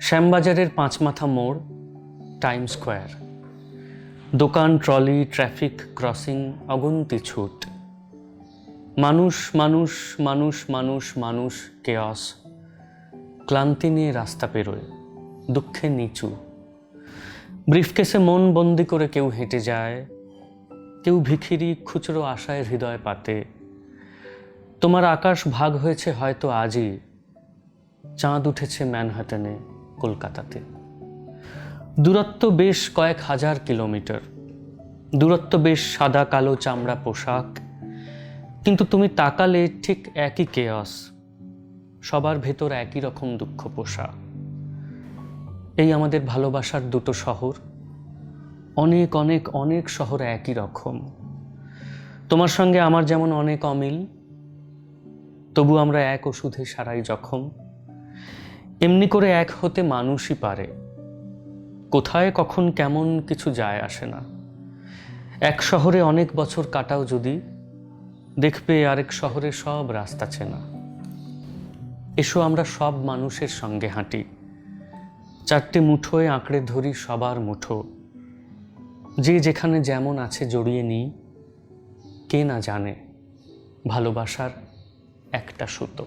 শ্যামবাজারের পাঁচমাথা মোড় time square দোকান, ট্রলি, ট্রাফিক, ক্রসিং, অগন্তি ছুট। মানুষ মানুষ মানুষ মানুষ মানুষ, কেয়স। ক্লান্তি নিয়ে রাস্তা পেরোয়, দুঃখে নিচু। ব্রিফকেসে মন বন্দি করে কেউ হেঁটে যায়, কেউ ভিখিরি খুচরো আশায় হৃদয় পাতে। তোমার আকাশ ভাগ হয়েছে হয়তো আজই, চাঁদ উঠেছে ম্যানহাটনে। কলকাতাতে। দূরত্ব বেশ কয়েক হাজার কিলোমিটার। দূরত্ব বেশ সাদা কালো চামড়া পোশাক। কিন্তু তুমি তাকালে ঠিক একই কেয়স সবার ভেতর একই রকম দুঃখ পোষা। এই আমাদের ভালোবাসার দুটো শহর। অনেক অনেক অনেক শহর একই রকম। তোমার সঙ্গে আমার যেমন অনেক অমিল, তবু আমরা এক ওষুধে সারাই জখম। এমনি করে এক হতে মানুষই পারে। কোথায়, কখন, কেমন কিছু যায় আসে না। এক শহরে অনেক বছর কাটাও যদি, দেখবে আরেক শহরে সব রাস্তা চেনা। এসো আমরা সব মানুষের সঙ্গে হাঁটি। চারটে মুঠোয় আঁকড়ে ধরি সবার মুঠো। যে যেখানে যেমন আছে জড়িয়ে নিই, কে না জানে, ভালোবাসার একটা সুতো।